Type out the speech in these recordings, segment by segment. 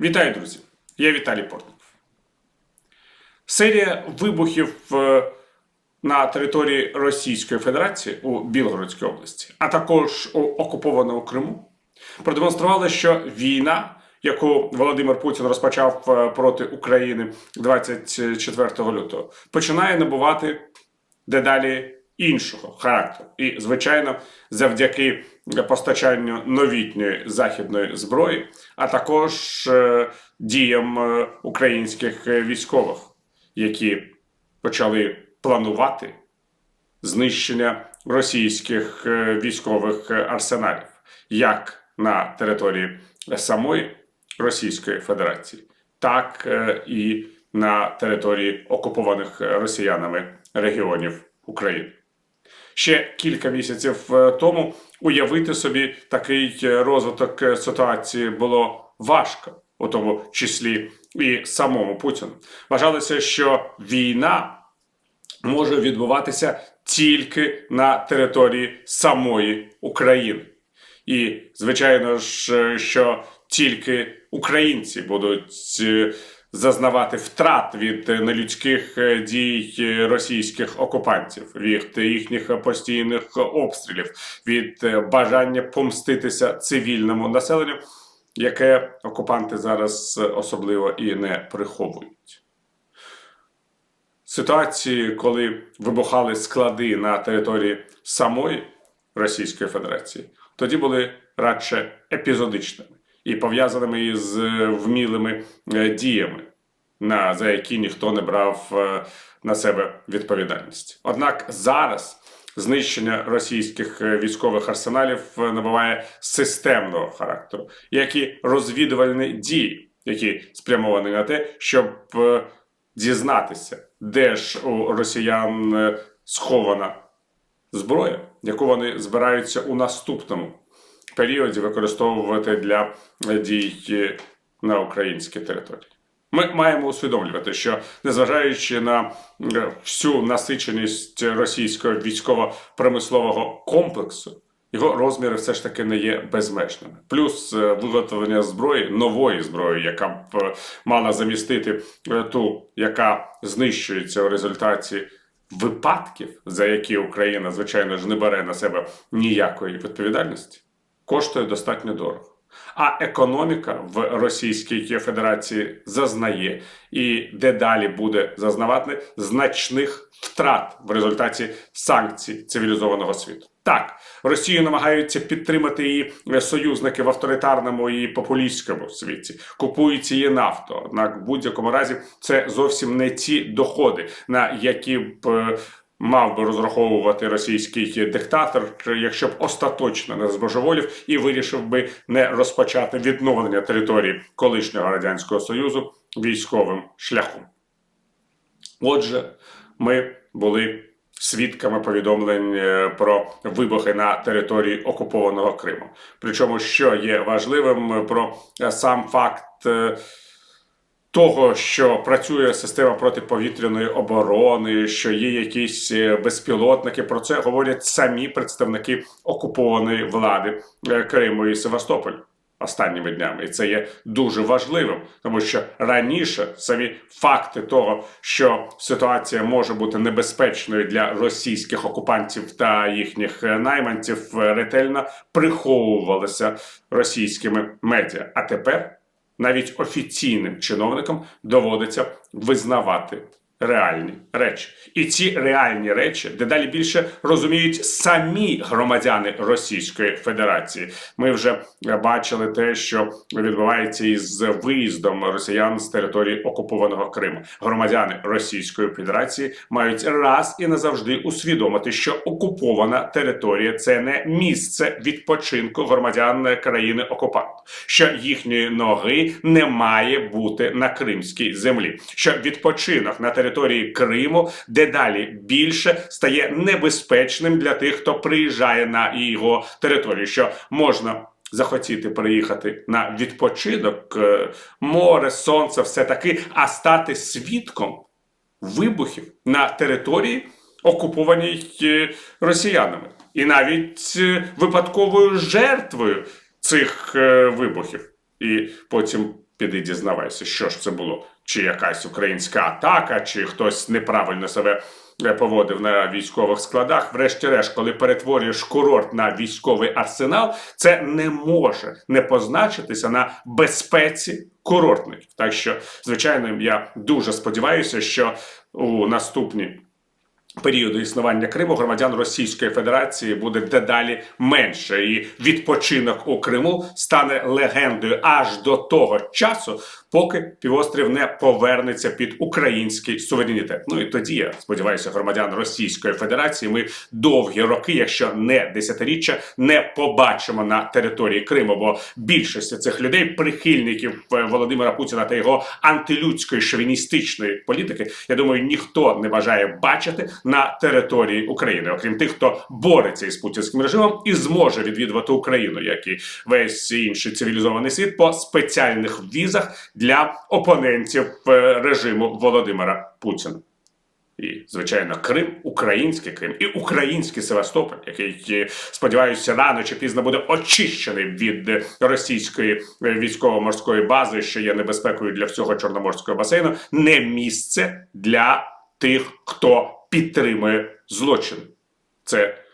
Вітаю, друзі! Я Віталій Портников. Серія вибухів на території Російської Федерації у Білгородській області, а також у окупованому Криму, продемонстрували, що війна, яку Володимир Путін розпочав е, проти України 24 лютого, починає набувати дедалі іншого характеру. І, звичайно, завдяки постачанню новітньої західної зброї, а також е, діям е, українських е, військових, які почали планувати знищення російських військових арсеналів як на території самої Російської Федерації, так і на території окупованих росіянами регіонів України. Ще кілька місяців е, тому уявити собі такий е, розвиток е, ситуації було важко, у тому числі і самому Путіну. Вважалося, що війна може відбуватися тільки на території самої України. І, звичайно ж, що тільки українці будуть зазнавати втрат від е, нелюдських е, дій е, російських окупантів, від їхніх постійних обстрілів, від бажання помститися цивільному населенню, яке окупанти зараз особливо і не приховують. Ситуації, коли вибухали склади на території самої Російської Федерації, тоді були радше епізодичними і пов'язаними із е, вмілими е, діями, на, за які ніхто не брав е, на себе відповідальність. Однак зараз знищення російських військових арсеналів набуває системного характеру, як і розвідувальні дії, які спрямовані на те, щоб дізнатися, де ж у росіян схована зброя, яку вони збираються у наступному періоді використовувати для дій на українській території. Ми маємо усвідомлювати, що незважаючи на е, всю насиченість російського військово-промислового комплексу, його розміри все ж таки не є безмежними. Плюс е, виготовлення зброї, нової зброї, яка б е, мала замістити ту, яка знищується у результаті випадків, за які Україна, звичайно ж, не бере на себе ніякої відповідальності, коштує достатньо дорого. А економіка в Російській Федерації зазнає і дедалі буде зазнавати значних втрат в результаті санкцій цивілізованого світу. Так, Росію намагаються підтримати її союзники в авторитарному і популістському світі, купують її нафту. Однак, в будь-якому разі, це зовсім не ті доходи, на які б. Е, Мав би розраховувати російський диктатор, якщо б остаточно не збожеволів і вирішив би не розпочати відновлення території колишнього радянського союзу військовим шляхом. Отже, ми були свідками повідомлень е, про вибухи на території окупованого Криму. Причому, що є важливим е, про е, сам факт. Того, що працює система протиповітряної оборони, що є якісь е, безпілотники, про це говорять самі представники окупованої влади е, Криму і Севастополя останніми днями, і це є дуже важливим, тому що раніше самі факти того, що ситуація може бути небезпечною для російських окупантів та їхніх е, найманців, ретельно приховувалися російськими медіа. А тепер навіть офіційним чиновникам доводиться визнавати реальні речі. І ці реальні речі дедалі більше розуміють самі громадяни Російської Федерації. Ми вже бачили те, що відбувається із виїздом росіян з території окупованого Криму. Громадяни Російської Федерації мають раз і назавжди усвідомити, що окупована територія це не місце відпочинку громадян країни окупанту, що їхньої ноги не має бути на кримській землі, що відпочинок на території Криму дедалі більше стає небезпечним для тих, хто приїжджає на його територію, що можна. Захотіти приїхати на відпочинок, е, море, сонце, все таки, а стати свідком вибухів на території, окупованій е, росіянами, і навіть е, випадковою жертвою цих вибухів. І потім піди дізнавайся, що ж це було. Чи якась українська атака, чи хтось неправильно себе е, поводив на військових складах. Врешті-решт, коли перетворюєш курорт на військовий арсенал, це не може не позначитися на безпеці курортників. Так що, звичайно, я дуже сподіваюся, що у наступні періоду існування Криму громадян Російської Федерації буде дедалі менше, і відпочинок у Криму стане легендою аж до того часу, поки півострів не повернеться під український суверенітет. Ну і тоді я сподіваюся, громадян Російської Федерації ми довгі роки, якщо не десятиріччя, не побачимо на території Криму. Бо більшість цих людей, прихильників е, Володимира Путіна та його антилюдської шовіністичної політики, я думаю, ніхто не бажає бачити на території України, окрім тих, хто бореться із путінським режимом і зможе відвідувати Україну, як і весь інший цивілізований світ по спеціальних візах для опонентів е, режиму Володимира Путіна. І, звичайно, Крим, український Крим і український Севастополь, який, е, сподіваюся, рано чи пізно буде очищений від російської е, військово-морської бази, що є небезпекою для всього чорноморського басейну, не місце для тих, хто підтримує злочин. Це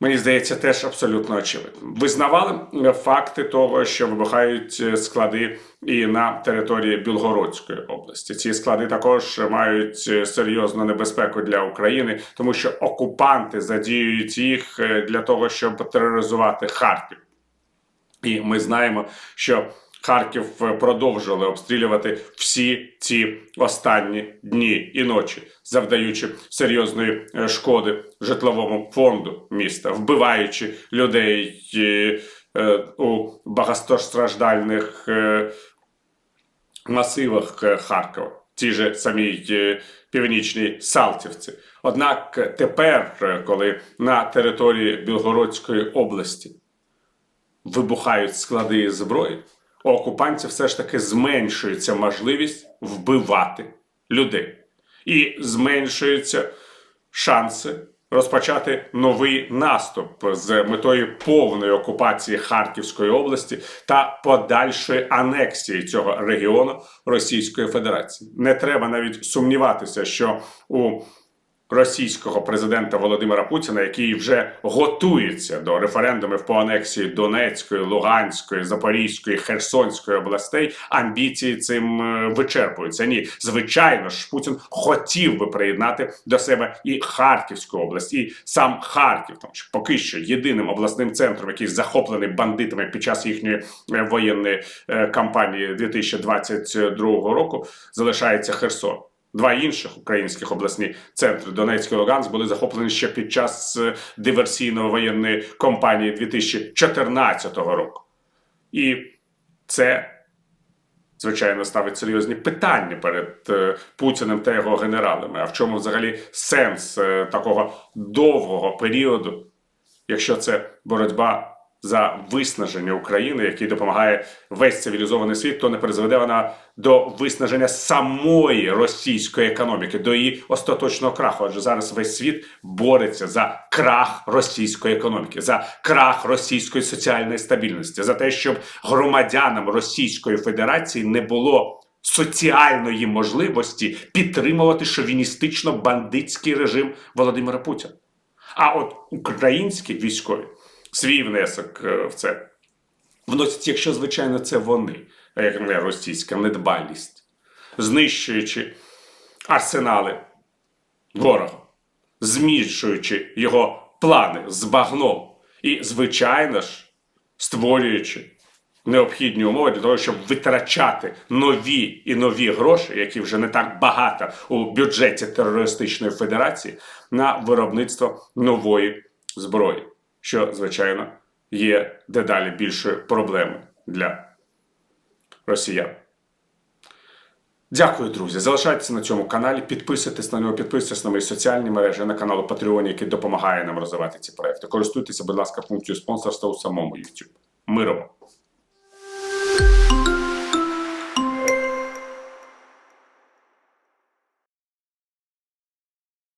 Мені здається, теж абсолютно очевидно. Визнавали е, факти того, що вибухають е, склади і на території Білгородської області. Ці склади також мають е, серйозну небезпеку для України, тому що окупанти задіюють їх для того, щоб тероризувати Харків. І ми знаємо, що Харків е, продовжували обстрілювати всі ці останні дні і ночі, завдаючи серйозної е, шкоди житловому фонду міста, вбиваючи людей е, у багатостраждальних масивах Харкова, ті же самій північній Салтівці. Однак тепер, коли на території Білгородської області вибухають склади зброї, у окупантів все ж таки зменшується можливість вбивати людей. І зменшуються шанси розпочати новий наступ з метою повної окупації Харківської області та подальшої анексії цього регіону Російської Федерації. Не треба навіть сумніватися, що у російського президента Володимира Путіна, який вже готується до референдумів по анексії Донецької, Луганської, Запорізької, Херсонської областей, амбіції цим е, вичерпуються. Ні, звичайно ж, Путін хотів би приєднати до себе і Харківську область, і сам Харків, тому що поки що єдиним обласним центром, який захоплений бандитами під час їхньої е, воєнної е, кампанії 2022 року, залишається Херсон. Два інших українських обласні центри Донецьк і Луганськ були захоплені ще під час е, диверсійної воєнної кампанії 2014 року. І це, звичайно, ставить серйозні питання перед е, Путіним та його генералами. А в чому взагалі сенс е, такого довгого періоду, якщо це боротьба за виснаження України, який допомагає весь цивілізований світ, то не призведе вона до виснаження самої російської економіки, до її остаточного краху. Адже зараз весь світ бореться за крах російської економіки, за крах російської соціальної стабільності, за те, щоб громадянам Російської Федерації не було. Соціальної можливості підтримувати шовіністично-бандитський режим Володимира Путіна. А от українські військові свій внесок е, в це. Вносять, якщо, звичайно, це вони, як не російська недбалість, знищуючи арсенали ворога, зміщуючи його плани з багном і, звичайно ж, створюючи необхідні умови для того, щоб витрачати нові і нові гроші, які вже не так багато у бюджеті терористичної федерації, на виробництво нової зброї, що звичайно є дедалі більшою проблемою для росіян. Дякую, друзі. Залишайтеся на цьому каналі, підписуйтесь на нього, підписуйтесь на мої соціальні мережі, на канал Patreon, який допомагає нам розвивати ці проекти. Користуйтеся, будь ласка, функцією спонсорства у самому YouTube. Миром!